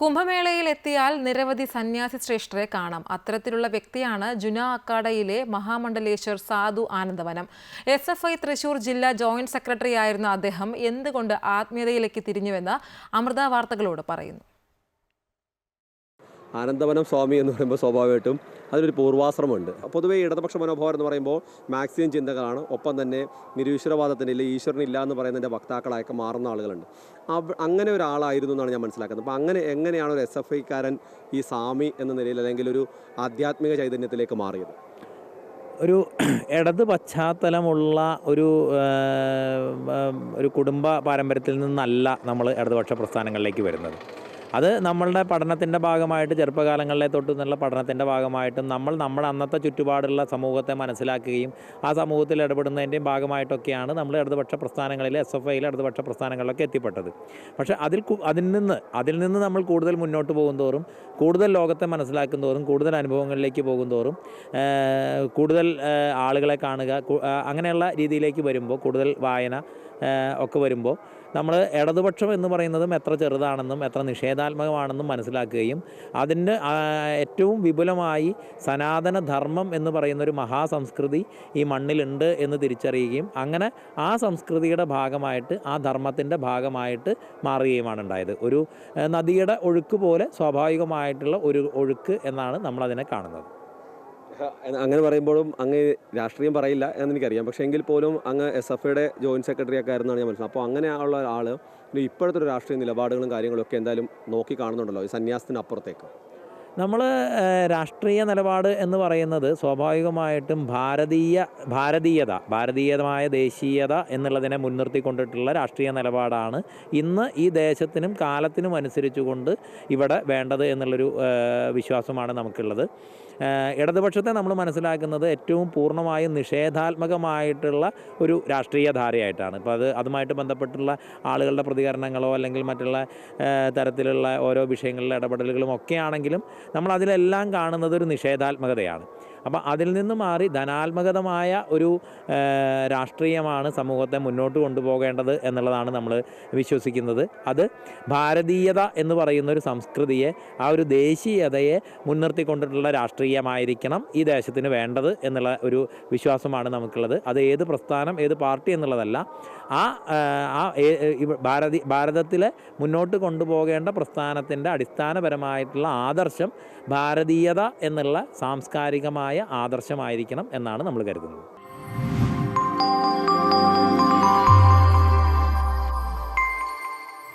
കുംഭമേളയിൽ എത്തിയാൽ നിരവധി സന്യാസി ശ്രേഷ്ഠരെ കാണാം. അത്തരത്തിലുള്ള വ്യക്തിയാണ് Juna അക്കാഡയിലെ Mahamandaleshwar Sadhu Anandavanam. S F I Thrissur ജില്ലാ ജോയിന്റ് സെക്രട്ടറി ആയിരുന്ന അദ്ദേഹം എന്തുകൊണ്ട് ആത്മീയതയിലേക്ക് തിരിഞ്ഞുവെന്ന് അമൃത വാർത്തകളോട് പറയുന്നു. ആനന്ദവനം സ്വാമി എന്ന് പറയുമ്പോൾ സ്വാഭാവികമായിട്ടും അതിലൊരു പൂർവാശ്രമമുണ്ട്. പൊതുവേ ഇടതുപക്ഷ മനോഭാവം എന്ന് പറയുമ്പോൾ മാക്സിമം ചിന്തകളാണ്. ഒപ്പം തന്നെ നിരീശ്വരവാദത്തിന്റെ ഇല്ല ഈശ്വരനില്ല എന്ന് പറയുന്നതിന്റെ വക്താക്കളായൊക്കെ മാറുന്ന ആളുകളുണ്ട്. അങ്ങനെ ഒരാളായിരുന്നു എന്നാണ് ഞാൻ മനസ്സിലാക്കുന്നത്. അപ്പോൾ അങ്ങനെ എങ്ങനെയാണ് ഒരു എസ് എഫ് ഐക്കാരൻ ഈ സ്വാമി എന്ന നിലയിൽ അല്ലെങ്കിൽ ഒരു ആധ്യാത്മിക ചൈതന്യത്തിലേക്ക് മാറിയത്? ഒരു ഇടത് പശ്ചാത്തലമുള്ള ഒരു ഒരു കുടുംബ പാരമ്പര്യത്തിൽ നിന്നല്ല നമ്മൾ ഇടതുപക്ഷ പ്രസ്ഥാനങ്ങളിലേക്ക് വരുന്നത്. അത് നമ്മളുടെ പഠനത്തിന്റെ ഭാഗമായിട്ട് ചെറുപ്പകാലങ്ങളിലെ തൊട്ട് നിന്നുള്ള പഠനത്തിന്റെ ഭാഗമായിട്ടും നമ്മൾ നമ്മുടെ അന്നത്തെ ചുറ്റുപാടുള്ള സമൂഹത്തെ മനസ്സിലാക്കുകയും ആ സമൂഹത്തിൽ ഇടപെടുന്നതിന്റെയും ഭാഗമായിട്ടൊക്കെയാണ് നമ്മൾ ഇടതുപക്ഷ പ്രസ്ഥാനങ്ങളിൽ എസ് എഫ് ഐയിലെ ഇടതുപക്ഷ പ്രസ്ഥാനങ്ങളിലൊക്കെ എത്തിപ്പെട്ടത്. പക്ഷേ അതിൽ അതിൽ നിന്ന് അതിൽ നിന്ന് നമ്മൾ കൂടുതൽ മുന്നോട്ട് പോകുന്തോറും കൂടുതൽ ലോകത്തെ മനസ്സിലാക്കും തോറും കൂടുതൽ അനുഭവങ്ങളിലേക്ക് പോകും തോറും കൂടുതൽ ആളുകളെ കാണുക അങ്ങനെയുള്ള രീതിയിലേക്ക് വരുമ്പോൾ കൂടുതൽ വായന ഒക്കെ വരുമ്പോൾ നമ്മൾ ഇടതുപക്ഷം എന്ന് പറയുന്നതും എത്ര ചെറുതാണെന്നും എത്ര നിഷേധാത്മകമാണെന്നും മനസ്സിലാക്കുകയും അതിന്റെ ഏറ്റവും വിപുലമായി സനാതന ധർമ്മം എന്ന് പറയുന്ന ഒരു മഹാസംസ്കൃതി ഈ മണ്ണിലുണ്ട് എന്ന് തിരിച്ചറിയുകയും അങ്ങനെ ആ സംസ്കൃതിയുടെ ഭാഗമായിട്ട് ആ ധർമ്മത്തിന്റെ ഭാഗമായിട്ട് മാറുകയുമാണ് ഉണ്ടായത്. ഒരു നദിയുടെ ഒഴുക്ക് പോലെ സ്വാഭാവികമായിട്ടുള്ള ഒരു ഒഴുക്ക് എന്നാണ് നമ്മളതിനെ കാണുന്നത്. അങ്ങനെ പറയുമ്പോഴും അങ്ങ് രാഷ്ട്രീയം പറയില്ല എന്ന് എനിക്കറിയാം. പക്ഷേ എങ്കിൽ പോലും അങ്ങ് എസ് എഫ് ഐയുടെ ജോയിന്റ് സെക്രട്ടറി ഒക്കെ ആയിരുന്നാണ് ഞാൻ മനസ്സിലാക്കുന്നത് അപ്പോൾ അങ്ങനെയുള്ള ആൾ ഇപ്പോഴത്തെ ഒരു രാഷ്ട്രീയ നിലപാടുകളും കാര്യങ്ങളും ഒക്കെ എന്തായാലും നോക്കി കാണുന്നുണ്ടല്ലോ ഈ സന്യാസത്തിന് അപ്പുറത്തേക്ക് നമ്മൾ രാഷ്ട്രീയ നിലപാട് എന്ന് പറയുന്നത് സ്വാഭാവികമായിട്ടും ഭാരതീയ ഭാരതീയത ഭാരതീയമായ ദേശീയത എന്നുള്ളതിനെ മുൻനിർത്തിക്കൊണ്ടിട്ടുള്ള രാഷ്ട്രീയ നിലപാടാണ് ഇന്ന് ഈ ദേശത്തിനും കാലത്തിനും അനുസരിച്ചുകൊണ്ട് ഇവിടെ വേണ്ടത് എന്നുള്ളൊരു വിശ്വാസമാണ് നമുക്കുള്ളത്. ഇടതുപക്ഷത്തെ നമ്മൾ മനസ്സിലാക്കുന്നത് ഏറ്റവും പൂർണമായും നിഷേധാത്മകമായിട്ടുള്ള ഒരു രാഷ്ട്രീയ ധാരയായിട്ടാണ്. ഇപ്പോൾ അത് അതുമായിട്ട് ബന്ധപ്പെട്ടുള്ള ആളുകളുടെ പ്രതികരണങ്ങളോ അല്ലെങ്കിൽ മറ്റുള്ള തരത്തിലുള്ള ഓരോ വിഷയങ്ങളിലെ ഇടപെടലുകളും ഒക്കെ ആണെങ്കിലും നമ്മൾ അതിലെല്ലാം കാണുന്നത് ഒരു നിഷേധാത്മകതയാണ്. അപ്പം അതിൽ നിന്ന് മാറി ധനാത്മകതമായ ഒരു രാഷ്ട്രീയമാണ് സമൂഹത്തെ മുന്നോട്ട് കൊണ്ടുപോകേണ്ടത് എന്നുള്ളതാണ് നമ്മൾ വിശ്വസിക്കുന്നത്. അത് ഭാരതീയത എന്ന് പറയുന്ന ഒരു സംസ്കൃതിയെ ആ ഒരു ദേശീയതയെ മുൻനിർത്തിക്കൊണ്ടിട്ടുള്ള രാഷ്ട്രീയമായിരിക്കണം ഈ ദേശത്തിന് വേണ്ടത് എന്നുള്ള ഒരു വിശ്വാസമാണ് നമുക്കുള്ളത്. അത് ഏത് പ്രസ്ഥാനം ഏത് പാർട്ടി എന്നുള്ളതല്ല ആ ആ ഭാരതി ഭാരതത്തിലെ മുന്നോട്ട് കൊണ്ടുപോകേണ്ട പ്രസ്ഥാനത്തിന്റെ അടിസ്ഥാനപരമായിട്ടുള്ള ആദർശം ഭാരതീയത എന്നുള്ള സാംസ്കാരികമായ ആദർശമായിരിക്കണം എന്നാണ് നമ്മൾ കരുതുന്നത്.